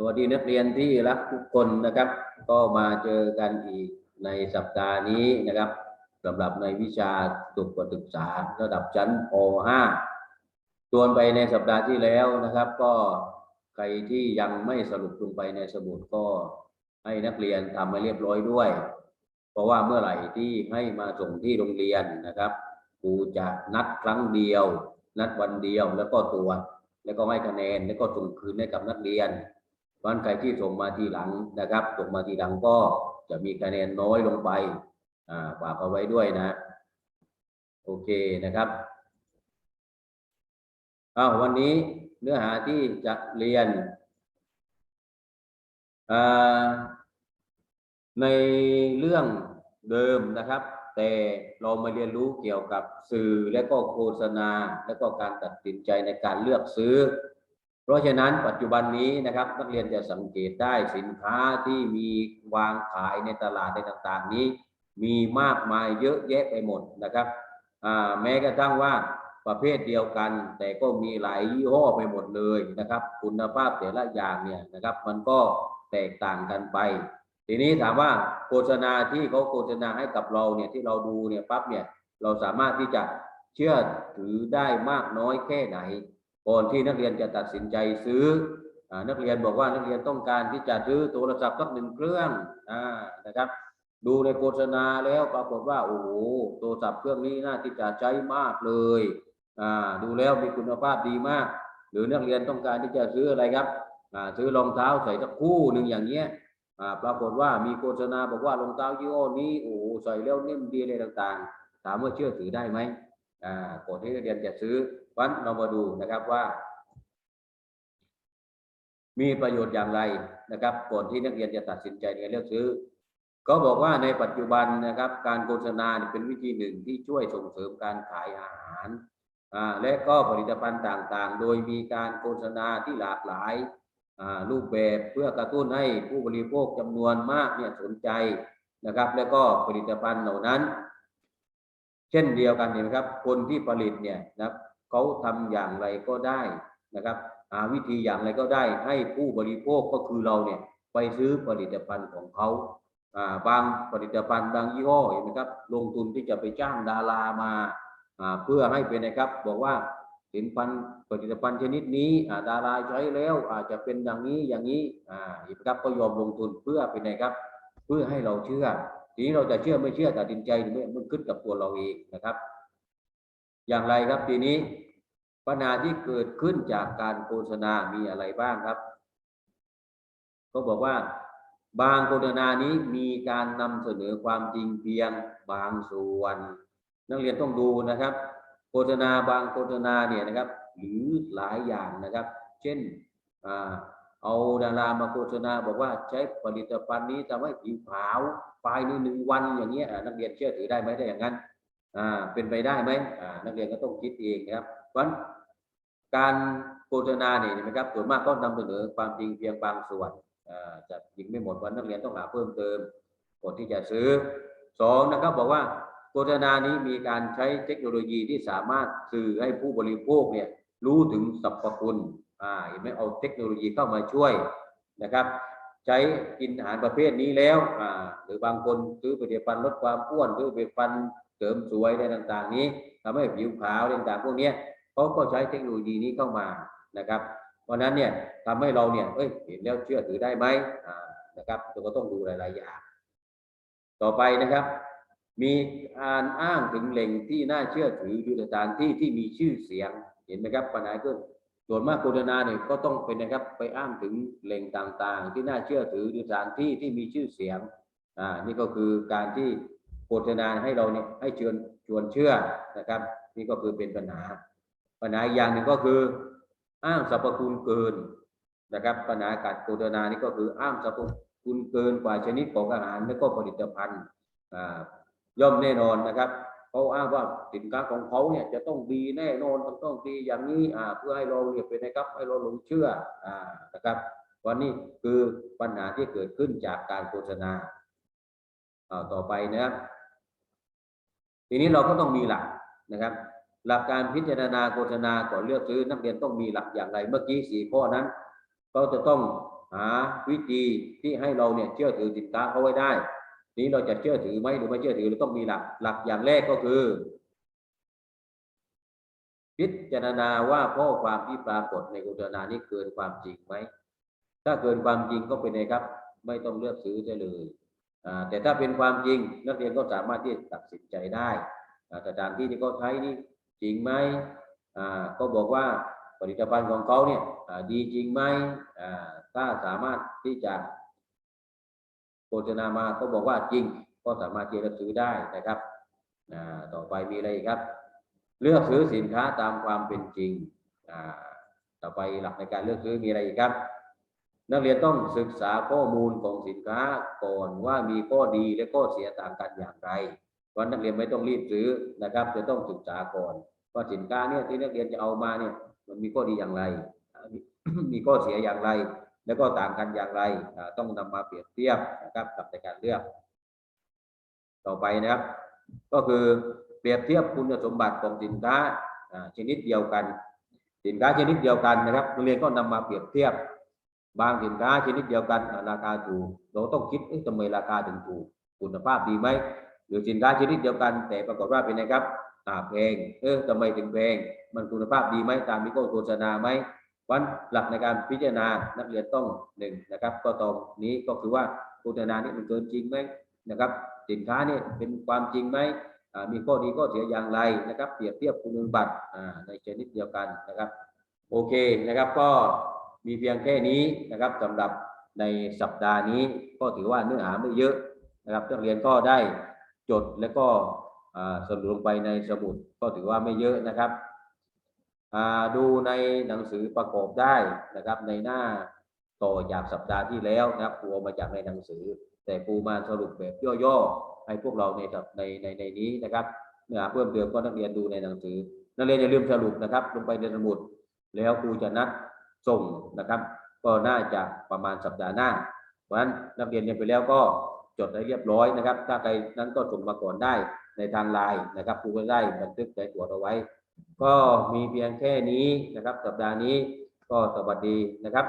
สวัสดีนักเรียนที่รักทุกคนนะครับ ก็มาเจอกันอีกในสัปดาห์นี้นะครับสำหรับในวิชาสุขศึกษาระดับชั้นป .5 ส่วนไปในสัปดาห์ที่แล้วนะครับ ก็ใครที่ยังไม่สรุปลงไปในสมุดก็ให้นักเรียนทำให้เรียบร้อยด้วย เพราะว่าเมื่อไหร่ที่ให้มาส่งที่โรงเรียนนะครับครูจะนัดครั้งเดียว นัดวันเดียวแล้วก็ตรวจแล้วก็ให้คะแนนแล้วก็ส่งคืนให้กับนักเรียน วันใครที่ส่งมาทีหลังนะครับส่งมาทีหลังก็จะมีคะแนนน้อยลงไปอ่าฝากเอาไว้ด้วยนะ โอเคนะครับอ้าววันนี้เนื้อหาที่จะเรียนในเรื่องเดิมนะครับ แต่เรามาเรียนรู้เกี่ยวกับสื่อและก็โฆษณา และก็การตัดสินใจในการเลือกซื้อ เพราะฉะนั้นปัจจุบันนี้นะครับนักเรียนจะสังเกตได้สินค้าที่มีวางขายในตลาดในต่างๆ นี้ มีมากมายเยอะแยะไปหมดนะครับแม้กระทั่งว่าประเภทเดียวกัน แต่ก็มีหลายยี่ห้อไปหมดเลยนะครับ คุณภาพแต่ละอย่างเนี่ยนะครับ มันก็แตกต่างกันไป ทีนี้ถามว่าโฆษณาที่เขาโฆษณาให้กับเราเนี่ยที่เราดูเนี่ยปั๊บเนี่ยเราสามารถที่จะเชื่อถือได้มากน้อยแค่ไหน ก่อนที่นักเรียนจะตัดสินใจซื้ออนักเรียนบอกว่านักเรียนต้องการที่จะซื้อโทรศัพท์สักหนึ่งเครื่องอ่านะครับ ดูในโฆษณาแล้วปรากฏว่าโอ้โหโทรศัพท์เครื่องนี้น่าที่จะใช้มากเลยดูแล้วมีคุณภาพดีมาก หรือนักเรียนต้องการที่จะซื้ออะไรครับซื้อรองเท้าใส่สักคู่หนึ่งอย่างเงี้ยปรากฏว่ามีโฆษณาบอกว่ารองเท้ายี่ห้อนี้โอ้โหใส่แล้วนิ่มดีอะไรต่างๆ ถามว่าเชื่อถือได้ไหมอ่าก่อนที่นักเรียนจะซื้อ วันเรามาดูนะครับว่า มีประโยชน์อย่างไรนะครับ ก่อนที่นักเรียนจะตัดสินใจในการเลือกซื้อก็บอกว่าในปัจจุบันนะครับ การโฆษณาเป็นวิธีหนึ่งที่ช่วยส่งเสริมการขายอาหารและก็ผลิตภัณฑ์ต่างๆ โดยมีการโฆษณาที่หลากหลายรูปแบบเพื่อกระตุ้นให้ผู้บริโภคจำนวนมากเนี่ยสนใจนะครับ และก็ผลิตภัณฑ์เหล่านั้น เช่นเดียวกันเนี่ยนะครับ คนที่ผลิตเนี่ยนะครับ เขาทำอย่างไรก็ได้นะครับหาวิธีอย่างไรก็ได้ ให้ผู้บริโภคก็คือเราเนี่ยไปซื้อผลิตภัณฑ์ของเขาบางผลิตภัณฑ์บางยี่ห้อเห็นไหมครับ ลงทุนที่จะไปจ้างดารามาเพื่อให้เป็นนะครับ บอกว่าสินพันผลิตภัณฑ์ชนิดนี้ดาราใช้แล้วอาจจะเป็นอย่างนี้อย่างนี้เห็นไหมครับก็ยอมลงทุนเพื่อเป็นนะครับ เพื่อให้เราเชื่อ ทีนี้เราจะเชื่อไม่เชื่อตัดสินใจหรือไม่มันขึ้นกับตัวเราเองนะครับ อย่างไรครับทีนี้ปัญหาที่เกิดขึ้นจากการโฆษณามีอะไรบ้างครับก็บอกว่าบางโฆษณานี้มีการนำเสนอความจริงเพียงบางส่วน นักเรียนต้องดูนะครับ โฆษณาบางโฆษณาเนี่ยนะครับ หรือหลายอย่างนะครับ เช่นอเอาดารามาโฆษณาบอกว่าใช้ผลิตภัณฑ์นี้ทำให้ผิวขาวภายในหนึ่งวันอย่างเงี้ยนักเรียนเชื่อถือได้ไหมได้อย่างนั้น อ่าเป็นไปได้ไหมอ่านักเรียนก็ต้องคิดเองนะครับเพราะฉะนั้นการโฆษณาเนี่ยนะครับส่วนมากก็นำเสนอความจริงเพียงบางส่วนอ่าจะยิงไม่หมดวันนักเรียนต้องหาเพิ่มเติมก่อนที่จะซื้อสองนะครับบอกว่าโฆษณานี้มีการใช้เทคโนโลยีที่สามารถสื่อให้ผู้บริโภคเนี่ยรู้ถึงสรรพคุณอ่าเห็นไหมเอาเทคโนโลยีเข้ามาช่วยนะครับ ใช้กินอาหารประเภทนี้แล้วอ่าหรือบางคนซื้อผลิตภัณฑ์ลดความอ้วนซื้อผลิตภัณฑ์ เสริมสวยอะไรต่างๆนี้ทำให้ผิวขาวต่างๆพวกนี้เขาก็ใช้เทคโนโลยีนี้เข้ามานะครับ เพราะฉะนั้นเนี่ยทำให้เราเนี่ยเอ้ยเห็นแล้วเชื่อถือได้ไหมนะครับเราก็ต้องดูหลายๆอย่างต่อไปนะครับ มีการอ้างถึงแหล่งที่น่าเชื่อถือหรือสถานที่ที่มีชื่อเสียงเห็นไหมครับปัญหาก็ส่วนมากโฆษณาเนี่ยก็ต้องเป็นนะครับไปอ้างถึงแหล่งต่างๆ ที่น่าเชื่อถือหรือสถานที่ที่มีชื่อเสียงอ่านี่ก็คือการที่ โฆษณาให้เราเนี่ยให้ชวนชวนเชื่อนะครับ นี่ก็คือเป็นปัญหา ปัญหาอีกอย่างหนึ่งก็คือ อ้างสรรพคุณเกินนะครับ ปัญหาการโฆษณานี่ก็คืออ้างสรรพคุณเกินกว่าชนิดของอาหารและก็ผลิตภัณฑ์อ่าย่อมแน่นอนนะครับเขาอ้างว่าสินค้าของเขาเนี่ยจะต้องดีแน่นอนต้องต้องดีอย่างนี้อ่าเพื่อให้เราเนี่ยเป็นนะครับให้เราหลงเชื่ออ่านะครับวันนี้คือปัญหาที่เกิดขึ้นจากการโฆษณาต่อไปนะครับ ทีนี้เราก็ต้องมีหลักนะครับ หลักการพิจารณาโฆษณาก่อนเลือกซื้อนักเรียนต้องมีหลักอย่างไรเมื่อกี้สี่ข้อนั้น ก็จะต้องหาวิธีที่ให้เราเนี่ยเชื่อถือสินค้าเขาไว้ได้ นี้เราจะเชื่อถือไหมหรือไม่เชื่อถือเราต้องมีหลักหลักอย่างแรกก็คือ พิจารณาว่าข้อความที่ปรากฏในโฆษณานี้เกินความจริงไหมถ้าเกินความจริงก็เป็นไงครับ ไม่ต้องเลือกซื้อได้เลย แต่ถ้าเป็นความจริงนักเรียนก็สามารถที่จะตัดสินใจได้อ่าสถานที่ที่เขาใช้นี่จริงไหมก็บอกว่าผลิตภัณฑ์ของเขาเนี่ยดีจริงไหมถ้าสามารถที่จะโฆษณามาก็บอกว่าจริง ก็สามารถที่จะซื้อได้นะครับต่อไปมีอะไรครับ เลือกซื้อสินค้าตามความเป็นจริงต่อไปหลักในการเลือกซื้อมีอะไรอีกครับ นักเรียนต้องศึกษาข้อมูลของสินค้าก่อนว่ามีข้อดีและข้อเสียต่างกันอย่างไร เพราะนักเรียนไม่ต้องรีบซื้อนะครับ จะต้องศึกษาก่อนว่าสินค้าเนี่ยที่นักเรียนจะเอามาเนี่ยมันมีข้อดีอย่างไร มีข้อเสียอย่างไร แล้วก็ต่างกันอย่างไร ต้องนำมาเปรียบเทียบนะครับกับในการเลือก ต่อไปนะครับ ก็คือเปรียบเทียบคุณสมบัติของสินค้าอ่าชนิดเดียวกัน สินค้าชนิดเดียวกันนะครับนักเรียนก็นำมาเปรียบเทียบ บางสินค้าชนิดเดียวกันราคาถูกเราต้องคิดเอ๊ะทำไมราคาถึงถูกคุณภาพดีไหมหรือสินค้าชนิดเดียวกัน แต่ปรากฏว่าเป็นไงครับอ่าแพงเออทำไมถึงแพงมันคุณภาพดีไหมตามที่เขาโฆษณาไหมวันหลักในการพิจารณานักเรียนต้องหนึ่งนะครับ ก็ตรงนี้ก็คือว่าโฆษณานี่มันเกินจริงไหมนะครับ สินค้านี่เป็นความจริงไหมมีข้อดีข้อเสียอย่างไรนะครับ เปรียบเทียบคุณสมบัติในชนิดเดียวกันนะครับ โอเคนะครับก็ มีเพียงแค่นี้นะครับสำหรับในสัปดาห์นี้ก็ถือว่าเนื้อหาไม่เยอะนะครับนักเรียนก็ได้จดแล้วก็สรุปลงไปในสมุดก็ถือว่าไม่เยอะนะครับดูในหนังสือประกอบได้นะครับในหน้าต่อจากสัปดาห์ที่แล้วนะครับครูมาจากในหนังสือ แต่ครูมาสรุปแบบย่อๆให้พวกเราในในในในนี้นะครับเนื้อหาเพิ่มเติมก็นักเรียนดูในหนังสือนักเรียนอย่าลืมสรุปนะครับ ลงไปในสมุดแล้วครูจะนัด ส่งนะครับ ก็น่าจะประมาณสัปดาห์หน้า เพราะฉะนั้นนักเรียนเรียนไปแล้วก็จดให้เรียบร้อยนะครับ ถ้าใครนั้นก็ส่งมาก่อนได้ในทางไลน์นะครับครูก็ได้บันทึกใจตรวจเอาไว้ ก็มีเพียงแค่นี้นะครับ สัปดาห์นี้ก็สวัสดีนะครับ